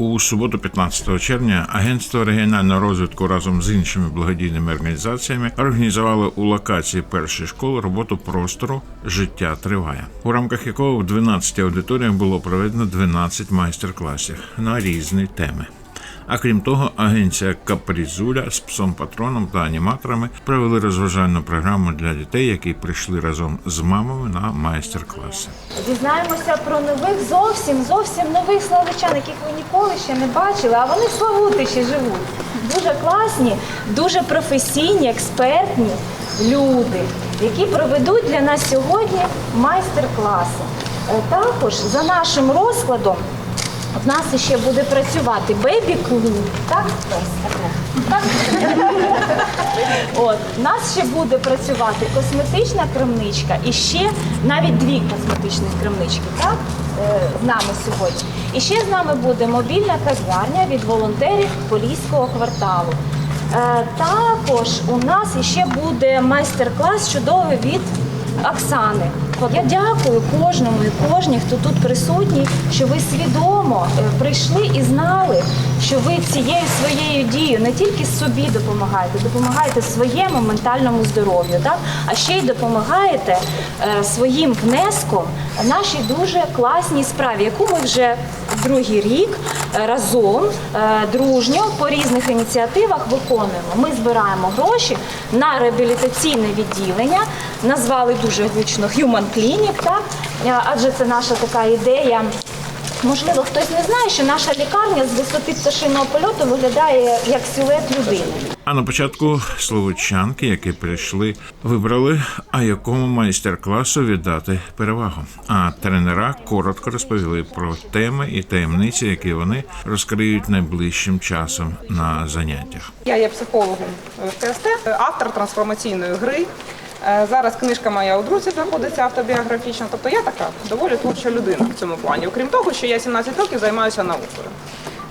У суботу, 15 червня, Агентство регіонального розвитку разом з іншими благодійними організаціями організувало у локації першої школи роботу простору Життя триває, у рамках якого в 12 аудиторіях було проведено 12 майстер-класів на різні теми. А крім того, агенція Капрізуля з псом патроном та аніматорами провели розважальну програму для дітей, які прийшли разом з мамами на майстер-класи. Дізнаємося про нових зовсім зовсім нових славичан, яких ви ніколи ще не бачили, а вони Славутичі живуть. Дуже класні, дуже професійні, експертні люди, які проведуть для нас сьогодні майстер-класи. Е, Також за нашим розкладом в нас ще буде працювати бейбі-клуб. Так, Так? От, в нас ще буде працювати косметична крамничка і ще навіть дві косметичні крамнички, так? е, З нами сьогодні. І ще з нами буде мобільна кав'ярня від волонтерів Поліського кварталу. Е, Також у нас ще буде майстер-клас чудовий від Оксани. Я дякую кожному і кожній, хто тут присутній, що ви свідомо е, прийшли і знали, що ви цією своєю дією не тільки собі допомагаєте, допомагаєте своєму ментальному здоров'ю, так? а ще й допомагаєте е, своїм внеском нашій дуже класній справі, яку ми вже другий рік е, разом е, дружньо по різних ініціативах виконуємо. Ми збираємо гроші на реабілітаційне відділення, назвали дуже гучно Human Clinic, так? Е, адже це наша така ідея. Можливо, хтось не знає, що наша лікарня з висоти пташиного польоту виглядає як силует людини. А на початку словочанки, які прийшли, вибрали, а якому майстер-класу віддати перевагу. А тренера коротко розповіли про теми і таємниці, які вони розкриють найближчим часом на заняттях. Я є психологом КСТ, автор трансформаційної гри. Е, Зараз книжка моя у друзі знаходиться автобіографічна. Тобто я така доволі творча людина в цьому плані. Окрім того, що я 17 років займаюся наукою.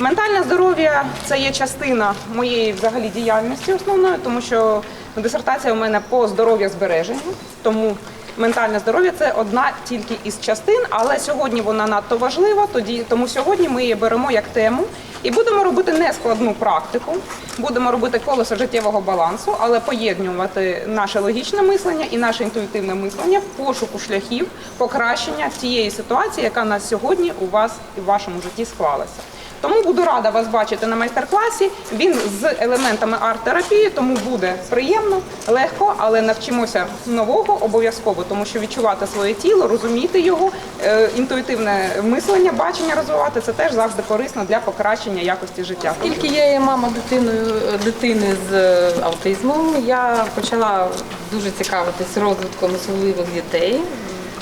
Ментальне здоров'я це є частина моєї взагалі діяльності основної, тому що дисертація у мене по здоров'я збереженню. Тому ментальне здоров'я це одна тільки із частин, але сьогодні вона надто важлива. Тоді тому сьогодні ми її беремо як тему і будемо робити нескладну практику. Будемо робити колесо життєвого балансу, але поєднувати наше логічне мислення і наше інтуїтивне мислення в пошуку шляхів покращення тієї ситуації, яка на сьогодні у вас і в вашому житті склалася. Тому буду рада вас бачити на майстер-класі. Він з елементами арт-терапії, тому буде приємно, легко, але навчимося нового обов'язково, тому що відчувати своє тіло, розуміти його, е, інтуїтивне мислення, бачення розвивати це теж завжди корисно для покращення якості життя. Оскільки я є мама дитиною дитини з е, аутизмом, я почала дуже цікавитись розвитком особливих дітей.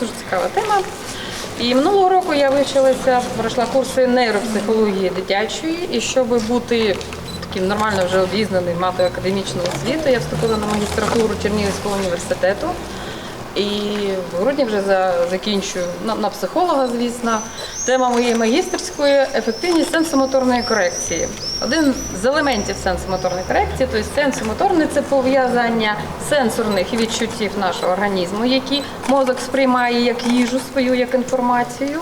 Дуже цікава тема. І минулого року я вивчилася, пройшла курси нейропсихології дитячої, і щоб бути таким нормально вже обізнаним, мати академічну освіту, я вступила на магістратуру Чернігівського університету. І в грудні вже за, закінчую на, на психолога, звісно. Тема моєї магістерської ефективність сенсомоторної корекції. Один з елементів сенсомоторної корекції, тобто сенсомоторне це пов'язання сенсорних відчуттів нашого організму, які мозок сприймає як їжу свою, як інформацію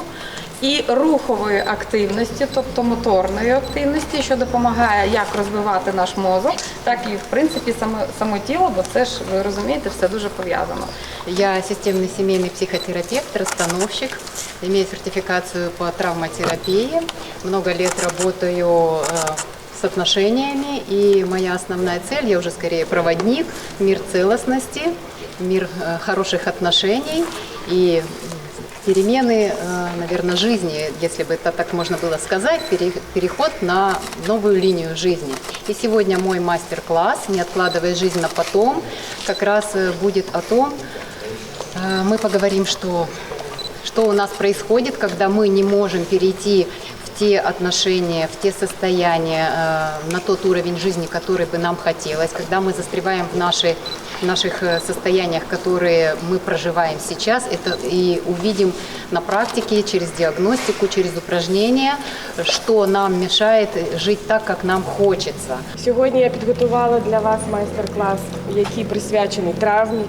І рухової активності, тобто моторної активності, що допомагає як розвивати наш мозок, так і в принципі само, само тіло, бо це ж ви розумієте, все дуже пов'язано. Я системный семейный психотерапевт, расстановщик, имею сертификацию по травматерапии. Много лет работаю э, с отношениями, и моя основная цель, я уже скорее проводник, мир целостности, мир э, хороших отношений и перемены, наверное, жизни, если бы это так можно было сказать, пере- переход на новую линию жизни. И сегодня мой мастер-класс «Не откладывай жизнь на потом» как раз э, будет о том, э, мы поговорим, что, что у нас происходит, когда мы не можем перейти те отношения, в те состояния, э, на тот уровень жизни, который бы нам хотелось, когда мы застреваем в, нашей, в наших э, состояниях, которые мы проживаем сейчас, это и увидим на практике, через диагностику, через упражнения, что нам мешает жить так, как нам хочется. Сьогодні я підготувала для вас майстер-клас, який присвячений травмі.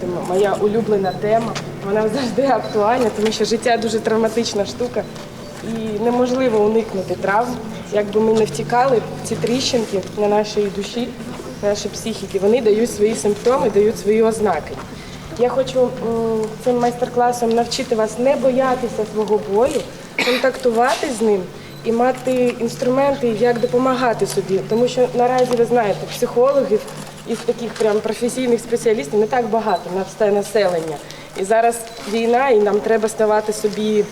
Це моя улюблена тема. Вона завжди актуальна, тому що життя дуже травматична штука. І неможливо уникнути травм. Якби ми не втікали, ці тріщинки на нашій душі, на нашій психіці, вони дають свої симптоми, дають свої ознаки. Я хочу цим майстер-класом навчити вас не боятися свого болю, контактувати з ним і мати інструменти, як допомагати собі. Тому що наразі ви знаєте, психологів із таких прям професійних спеціалістів не так багато на все населення. І зараз війна, і нам треба ставати собі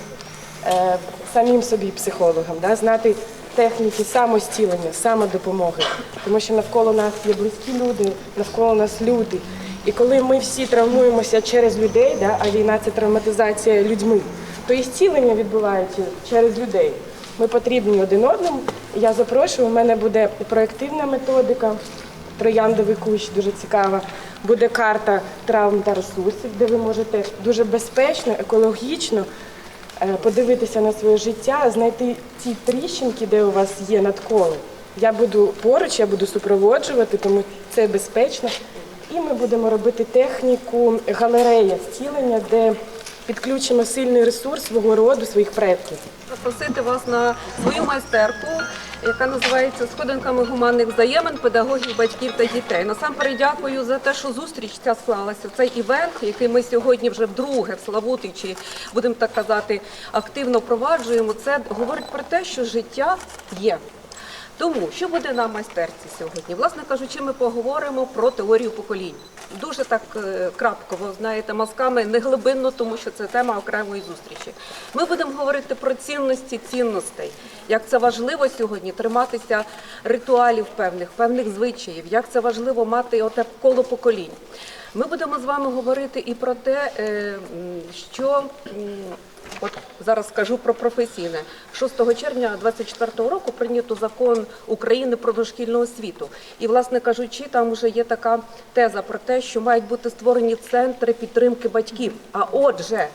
е, самим собі психологом, да? знати техніки самостілення, самодопомоги. Тому що навколо нас є близькі люди, навколо нас люди. І коли ми всі травмуємося через людей, да? а війна це травматизація людьми, то і зцілення відбувається через людей. Ми потрібні один одному. Я запрошую, у мене буде проєктивна методика, трояндовий кущ, дуже цікава. Буде карта травм та ресурсів, де ви можете дуже безпечно, екологічно подивитися на своє життя, знайти ті тріщинки, де у вас є надколи. Я буду поруч, я буду супроводжувати, тому це безпечно. І ми будемо робити техніку галерея зцілення, де підключимо сильний ресурс свого роду, своїх предків. запросити вас на свою майстерку, яка називається Сходинками гуманних взаємин педагогів, батьків та дітей. Насамперед дякую за те, що зустріч ця склалася. Цей івент, який ми сьогодні вже вдруге в Славутичі, будемо так казати, активно впроваджуємо. Це говорить про те, що життя є. Тому що буде на майстерці сьогодні? Власне кажучи, ми поговоримо про теорію поколінь. Дуже так е, крапково, знаєте, мазками не глибинно, тому що це тема окремої зустрічі. Ми будемо говорити про цінності цінностей, як це важливо сьогодні триматися ритуалів певних, певних звичаїв, як це важливо мати оте коло поколінь. Ми будемо з вами говорити і про те, е, що От зараз скажу про професійне. 6 червня 24 року прийнято закон України про дошкільну освіту. І, власне кажучи, там вже є така теза про те, що мають бути створені центри підтримки батьків. А отже,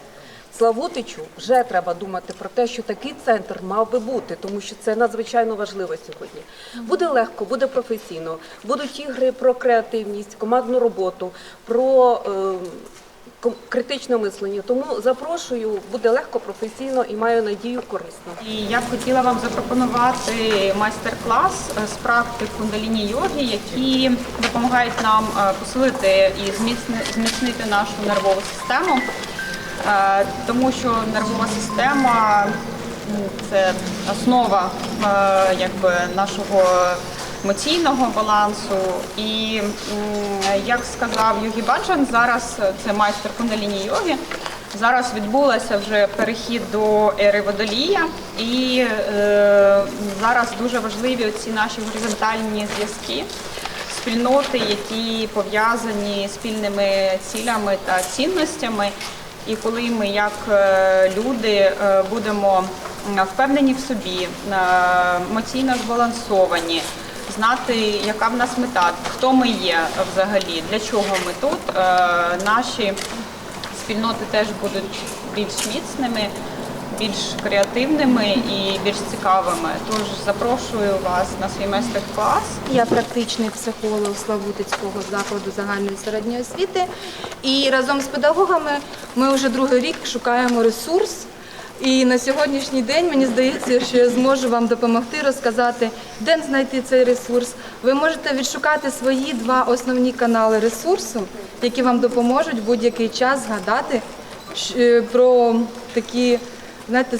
Славутичу вже треба думати про те, що такий центр мав би бути, тому що це надзвичайно важливо сьогодні. Буде легко, буде професійно, будуть ігри про креативність, командну роботу, про е, критичне мислення. Тому запрошую, буде легко, професійно і маю надію корисно. І я б хотіла вам запропонувати майстер-клас е, з практик кундаліні йоги, які допомагають нам е, посилити і зміцнити нашу нервову систему, тому що нервова система це основа е, якби, нашого емоційного балансу. І як сказав Йогі Баджан, зараз це майстер кундаліні йоги. Зараз відбулося вже перехід до ери водолія, і е, зараз дуже важливі ці наші горизонтальні зв'язки, спільноти, які пов'язані спільними цілями та цінностями. І коли ми, як е, люди, е, будемо впевнені в собі, е, емоційно збалансовані, знати, яка в нас мета, хто ми є взагалі, для чого ми тут, наші спільноти теж будуть більш міцними, більш креативними і більш цікавими. Тож запрошую вас на свій майстер-клас. Я практичний психолог Славутицького закладу загальної середньої освіти. І разом з педагогами ми вже другий рік шукаємо ресурс. І на сьогоднішній день мені здається, що я зможу вам допомогти розказати, де знайти цей ресурс. Ви можете відшукати свої два основні канали ресурсу, які вам допоможуть будь-який час згадати е, про такі знаєте,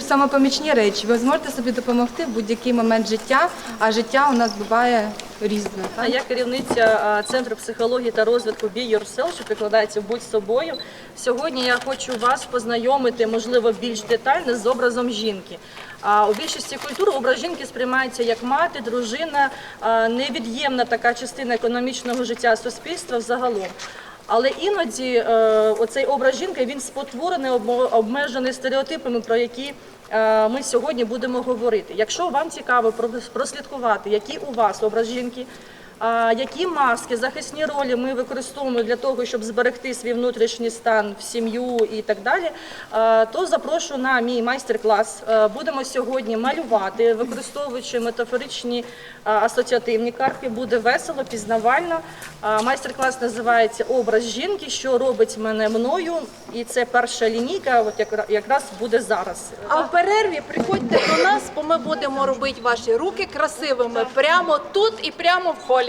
самопомічні речі. Ви зможете собі допомогти в будь-який момент життя, а життя у нас буває різне. А я керівниця центру психології та розвитку Be Yourself, що прикладається будь собою. Сьогодні я хочу вас познайомити, можливо, більш детально з образом жінки. А у більшості культур образ жінки сприймається як мати, дружина, невід'ємна така частина економічного життя суспільства взагалом. Але іноді е, оцей образ жінки він спотворений, обмежений стереотипами, про які е, ми сьогодні будемо говорити. Якщо вам цікаво прослідкувати, який у вас образ жінки, які маски, захисні ролі ми використовуємо для того, щоб зберегти свій внутрішній стан в сім'ю і так далі, то запрошую на мій майстер-клас. Будемо сьогодні малювати, використовуючи метафоричні асоціативні карти. Буде весело, пізнавально. Майстер-клас називається Образ жінки, що робить мене мною. І це перша лінійка, от якраз буде зараз. А в перерві приходьте до нас, бо ми будемо робити ваші руки красивими прямо тут і прямо в холі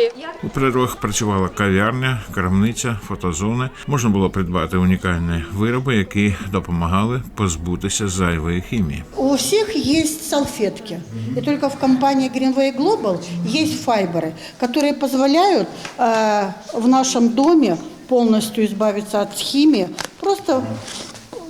У перервах працювала кав'ярня, крамниця, фотозони. Можна було придбати унікальні вироби, які допомагали позбутися зайвої хімії. У всех есть салфетки. И только в компании Greenway Global есть файберы, которые позволяют э, в нашем доме полностью избавиться от химии просто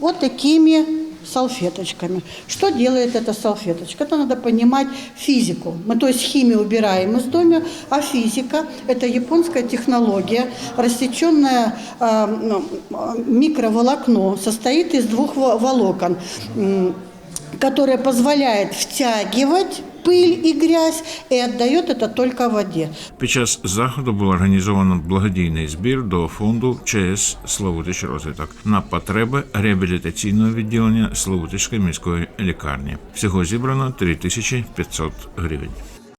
вот такими салфеточками. Что делает эта салфеточка? Это надо понимать физику. Мы, то есть химию убираем из дома, а физика – это японская технология, рассеченное э, ну, э, микроволокно, состоит из двух во- волокон, м, которое позволяет втягивать пыль и грязь и отдает это только в воде. Під заходу було організовано благодійний збір до фонду ЧС Славутич розвиток на потреби реабілітаційного відділення Славутичської міської лікарні. Всього зібрано 3500 гривень.